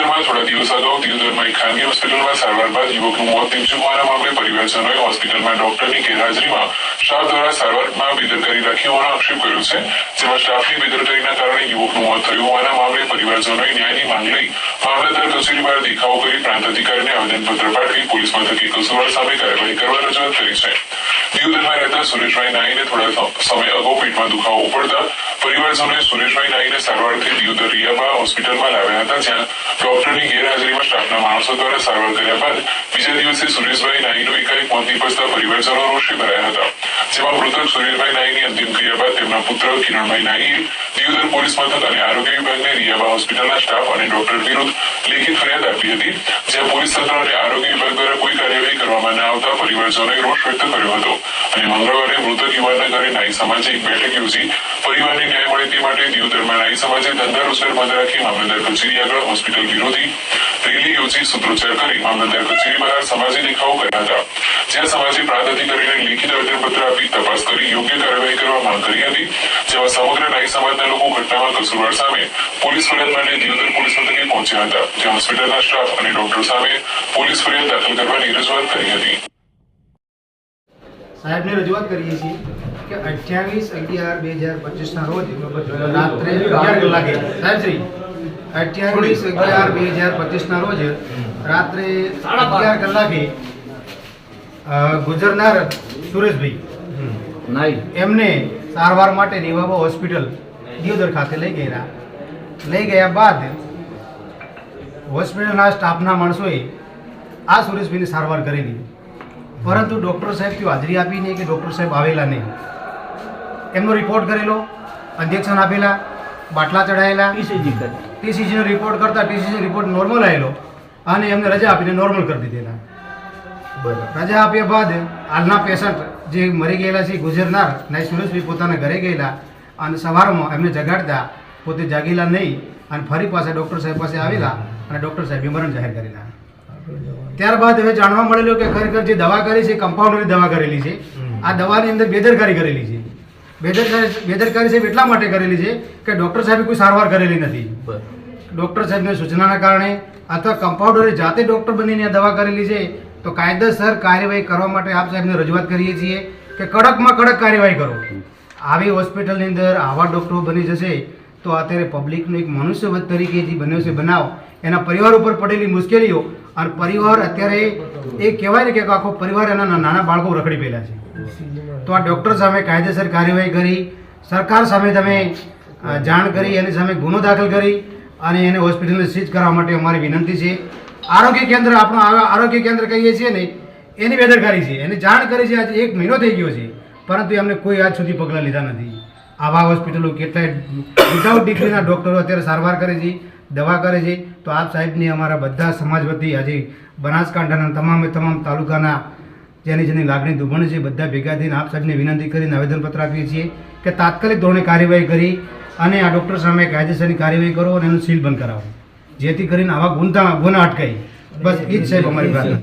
દિયોદરમાં થોડા દિવસ અગાઉ દિયોદરમાં એક ખાનગી હોસ્પિટલમાં સારવાર બાદ યુવકનું મોત નીપજ્યું હોવાના મામલે પરિવારજનોએ હોસ્પિટલમાં ડોક્ટરની ગેરહાજરીમાં સ્ટાફ દ્વારા સારવારમાં બેદરકારી રાખી હોવાનો આક્ષેપ કર્યો છે. જેમાં સ્ટાફની બેદરકારીના કારણે યુવકનું મોત થયું હોવાના મામલે પરિવારજનોએ ન્યાયની માંગ લઈ મામલતદાર કચેરી બહાર દેખાવો કરી પ્રાંત અધિકારીને આવેદનપત્ર પાઠવી પોલીસ મથકે કસૂરવાર સામે કાર્યવાહી કરવા રજૂઆત કરી છે. દિયોદરમાં રહેતા સુરેશભાઈ નાઈને થોડા સમય અગાઉ પેટમાં દુખાવો ઉપડતા પરિવારજનોએ સુરેશભાઈ નાઈને સારવારથી દિયોદર રિયાબા હોસ્પિટલમાં લાવ્યા હતા, જ્યાં ડોક્ટરની ગેરહાજરીમાં સ્ટાફના માણસો દ્વારા સારવાર કર્યા બાદ બીજા દિવસે સુરેશભાઈ નાઈનું એકાએક મોત નીપજતા પરિવારજનો રોષે ભરાયા હતા. જેમાં મૃતક સુરેશભાઈ નાઈની અંતિમ ક્રિયા બાદ તેમના પુત્ર કિરણભાઈ નાઈએ દિયોદર પોલીસ મથક અને આરોગ્ય વિભાગને રિયાબા હોસ્પિટલના સ્ટાફ અને ડોક્ટર વિરુદ્ધ લેખિત ફરિયાદ આપી હતી. જ્યાં પોલીસ તંત્ર અને આરોગ્ય વિભાગ દ્વારા કોઈ કાર્યવાહી કરવામાં ન આવતા પરિવારજનોએ રોષ વ્યક્ત કર્યો હતો. અને મંગળવારે મૃતક યુવાનના ઘરે નાઈ સમાજે એક બેઠક યોજી. પરિવારને ન્યાય મળે તે માટે દિયોદરમાં નાઈ સમાજે ધંધા રોજગાર બંધ રાખી મામલતદાર કચેરી આગળ હોસ્પિટલ વિરોધી રેલી યોજી સૂત્રોચ્ચાર કરી મામલતદાર કચેરી બહાર સમાજે દેખાવો કર્યા હતા. જ્યાં સમાજે પ્રાંત લેખિત આવેદનપત્ર આપી તપાસ કરી યોગ્ય કાર્યવાહી કરવા માંગ કરી હતી, જેમાં સમગ્ર નાઈ સમાજના લોકો ઘટનામાં કસૂરવાર સામે પોલીસ ફરિયાદ માટે દિયોદર પોલીસ મથકે પહોંચ્યા હતા. જ્યાં હોસ્પિટલના સ્ટાફ અને ડોક્ટર સામે પોલીસ ફરિયાદ દાખલ કરવાની રજૂઆત કરી હતી. સાહેબને રજૂઆત કરીએ છીએ કે અઠ્યાવીસ અગિયાર બે હજાર પચીસના રોજ, રાત્રે અગિયાર કલાકે. સાહેબશ્રી અઠ્યાવીસ અગિયાર બે હજાર પચીસના રોજ રાત્રે અગિયાર કલાકે અ, ગુજરનાર સુરેશભાઈ એમને સારવાર માટે નિવાબા હોસ્પિટલ દિયોદર ખાતે લઈ ગયા લઈ ગયા બાદ હોસ્પિટલના સ્ટાફના માણસોએ આ સુરેશભાઈની સારવાર કરેલી પરંતુ ડૉક્ટર સાહેબ ત્યાં હાજરી આપી નહીં કે ડૉક્ટર સાહેબ આવેલા નહીં. એમનો રિપોર્ટ કરેલો ઇન્જેક્શન આપેલા બાટલા ચડાયેલા ટીસીજી કરી. ટીસીસીનો રિપોર્ટ કરતા ટીસીજી રિપોર્ટ નોર્મલ આવેલો અને એમને રજા આપીને નોર્મલ કરી દીધેલા બરાબર. રજા આપ્યા બાદ હાલના પેશન્ટ જે મરી ગયેલા છે ગુજરનાર નાઈ સુરેશભાઈ પોતાના ઘરે ગયેલા અને સવારમાં એમને જગાડતા પોતે જાગેલા નહીં અને ફરી પાછા ડૉક્ટર સાહેબ પાસે આવેલા અને ડૉક્ટર સાહેબે મરણ જાહેર કરેલા. ત્યારબાદ હવે જાણવા મળેલું કે ખરેખર જે દવા કરી છે કમ્પાઉન્ડરની દવા કરેલી છે આ દવાની અંદર બેદરકારી કરેલી છે. બેદરકારી બેદરકારી સાહેબ એટલા માટે કરેલી છે કે ડૉક્ટર સાહેબે કોઈ સારવાર કરેલી નથી. ડૉક્ટર સાહેબની સૂચનાના કારણે અથવા કમ્પાઉન્ડરે જાતે ડૉક્ટર બનીને આ દવા કરેલી છે તો કાયદેસર કાર્યવાહી કરવા માટે આપ સાહેબને રજૂઆત કરીએ છીએ કે કડકમાં કડક કાર્યવાહી કરો. આવી હોસ્પિટલની અંદર આવા ડૉક્ટરો બની જશે તો અત્યારે પબ્લિકનો એક મનુષ્યવધ તરીકે જે બન્યો છે બનાવ એના પરિવાર ઉપર પડેલી મુશ્કેલીઓ અને પરિવાર અત્યારે એ કહેવાય ને કે આખો પરિવાર એના નાના બાળકો રખડી પહેલા છે. તો આ ડૉક્ટર સામે કાયદેસર કાર્યવાહી કરી, સરકાર સામે તમે જાણ કરી, એની સામે ગુનો દાખલ કરી અને એને હોસ્પિટલને સીઝ કરવા માટે અમારી વિનંતી છે. આરોગ્ય કેન્દ્ર આપણું આરોગ્ય કેન્દ્ર કહીએ છીએ ને, એની બેદરકારી છે. એની જાણ કરી છે, આજે એક મહિનો થઈ ગયો છે, પરંતુ એમને કોઈ આજ સુધી પગલાં લીધા નથી. આવા હોસ્પિટલો કેટલાય વિધાઉટ ડિગ્રીના ડૉક્ટરો અત્યારે સારવાર કરે છે. દવા કરે છે, તો આપ સાહેબની અમારા બધા સમાજ વતી આજે બનાસકાંઠાના તમામે તમામ તાલુકાના જેની જેની લાગણી દુભણ છે, બધા ભેગા થઈને આપ સાહેબને વિનંતી કરીને આવેદનપત્ર આપીએ છીએ કે તાત્કાલિક ધોરણે કાર્યવાહી કરી અને આ ડૉક્ટર સામે કાયદેસરની કાર્યવાહી કરો અને એનું સીલ બંધ કરાવો. જેથી કરીને આવા ગુના ગુના અટકાય બસ એ જ સાહેબ અમારી પ્રાર્થના.